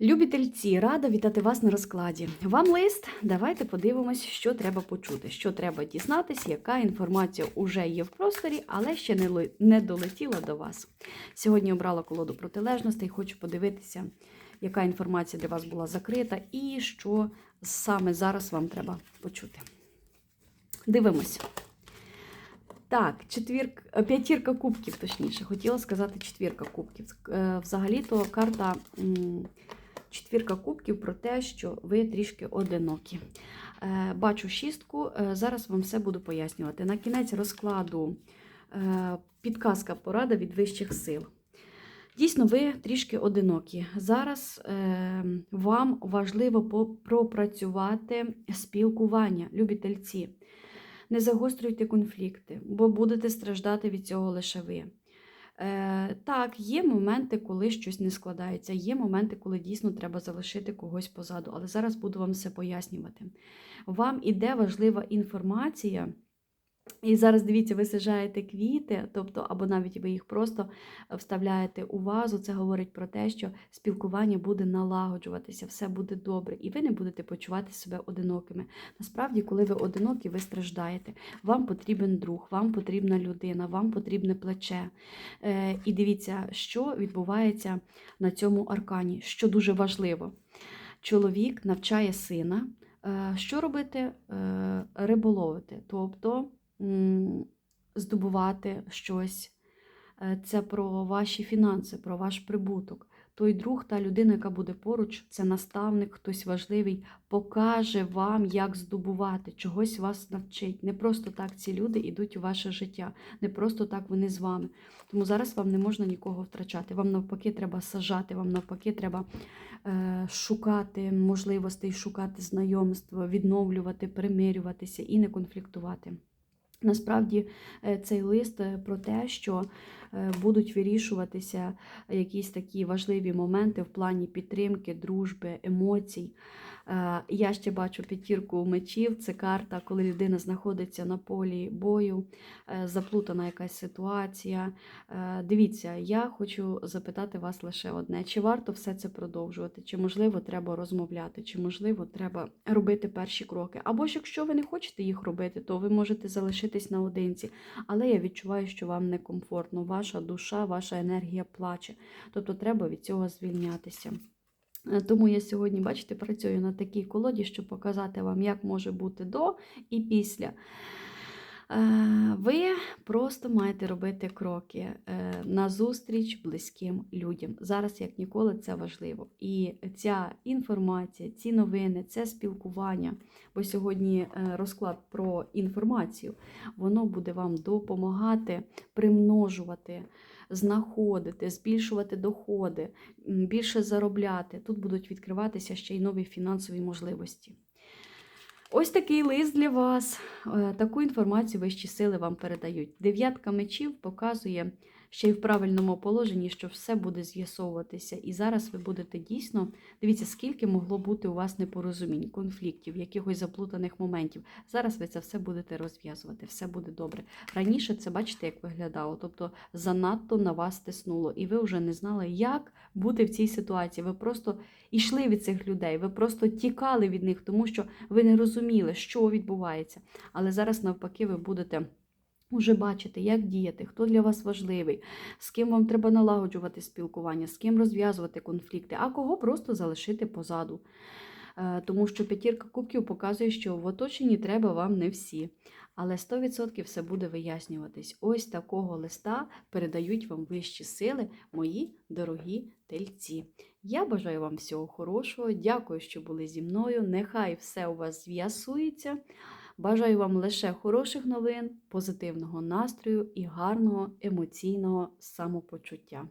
Любі тельці, рада вітати вас на розкладі. Вам лист. Давайте подивимось, що треба почути, що треба дізнатися, яка інформація вже є в просторі, але ще не, не долетіла до вас. Сьогодні обрала колоду протилежностей, хочу подивитися, яка інформація для вас була закрита і що саме зараз вам треба почути. Дивимося. Так, четвірк, е, п'ятірка кубків, точніше, хотіла сказати четвірка кубків. Е, Взагалі-то карта четвірка кубків про те, що ви трішки одинокі. Е, Бачу шістку, е, зараз вам все буду пояснювати. На кінець розкладу е, підказка порада від вищих сил. Дійсно, ви трішки одинокі. Зараз е, вам важливо пропрацювати спілкування, любі тельці. Не загострюйте конфлікти, бо будете страждати від цього лише ви. Е, так, є моменти, коли щось не складається, є моменти, коли дійсно треба залишити когось позаду, але зараз буду вам все пояснювати. Вам іде важлива інформація. І зараз дивіться, ви сажаєте квіти, тобто, або навіть ви їх просто вставляєте у вазу. Це говорить про те, що спілкування буде налагоджуватися, все буде добре, і ви не будете почувати себе одинокими. Насправді, коли ви одинокі, ви страждаєте. Вам потрібен друг, вам потрібна людина, вам потрібне плече. Е, і дивіться, що відбувається на цьому аркані, що дуже важливо. Чоловік навчає сина, е, що робити? Е, Риболовити, тобто здобувати щось. Е, Це про ваші фінанси, про ваш прибуток. Той друг, та людина, яка буде поруч, це наставник, хтось важливий, покаже вам, як здобувати, чогось вас навчить. Не просто так ці люди йдуть у ваше життя, не просто так вони з вами. Тому зараз вам не можна нікого втрачати. Вам навпаки треба сажати, вам навпаки треба е, шукати можливостей, шукати знайомства, відновлювати, примирюватися і не конфліктувати. Насправді е, цей лист е, про те, що е, будуть вирішуватися якісь такі важливі моменти в плані підтримки, дружби, емоцій. Я ще бачу п'ятірку мечів. Це карта, коли людина знаходиться на полі бою, заплутана якась ситуація. Дивіться, я хочу запитати вас лише одне: чи варто все це продовжувати? Чи можливо треба розмовляти, чи можливо треба робити перші кроки? Або ж якщо ви не хочете їх робити, то ви можете залишитись наодинці. Але я відчуваю, що вам некомфортно. Ваша душа, ваша енергія плаче. Тобто треба від цього звільнятися. Е, Тому я сьогодні, бачите, працюю на такій колоді, щоб показати вам, як може бути до і після. Е, Ви просто маєте робити кроки е, назустріч близьким людям. Зараз, як ніколи, це важливо. І ця інформація, ці новини, це спілкування, бо сьогодні е, розклад про інформацію, воно буде вам допомагати примножувати, знаходити, збільшувати доходи, більше заробляти. Тут будуть відкриватися ще й нові фінансові можливості. Ось такий лист для вас. Е, Таку інформацію вищі сили вам передають. Дев'ятка мечів показує ще й в правильному положенні, що все буде з'ясовуватися. І зараз ви будете дійсно дивіться, скільки могло бути у вас непорозумінь, конфліктів, якихось заплутаних моментів. Зараз ви це все будете розв'язувати, все буде добре. Раніше це бачите, як виглядало. Тобто занадто на вас тиснуло, і ви вже не знали, як бути в цій ситуації. Ви просто йшли від цих людей, ви просто тікали від них, тому що ви не розуміли, що відбувається. Але зараз, навпаки, ви будете. Уже бачити, як діяти, хто для вас важливий, з ким вам треба налагоджувати спілкування, з ким розв'язувати конфлікти, а кого просто залишити позаду. Е, Тому що п'ятірка кубків показує, що в оточенні треба вам не всі. Але 100% все буде вияснюватись. Ось такого листа передають вам вищі сили, мої дорогі тельці. Я бажаю вам всього хорошого. Дякую, що були зі мною. Нехай все у вас з'ясується. Бажаю вам лише хороших новин, позитивного настрою і гарного емоційного самопочуття.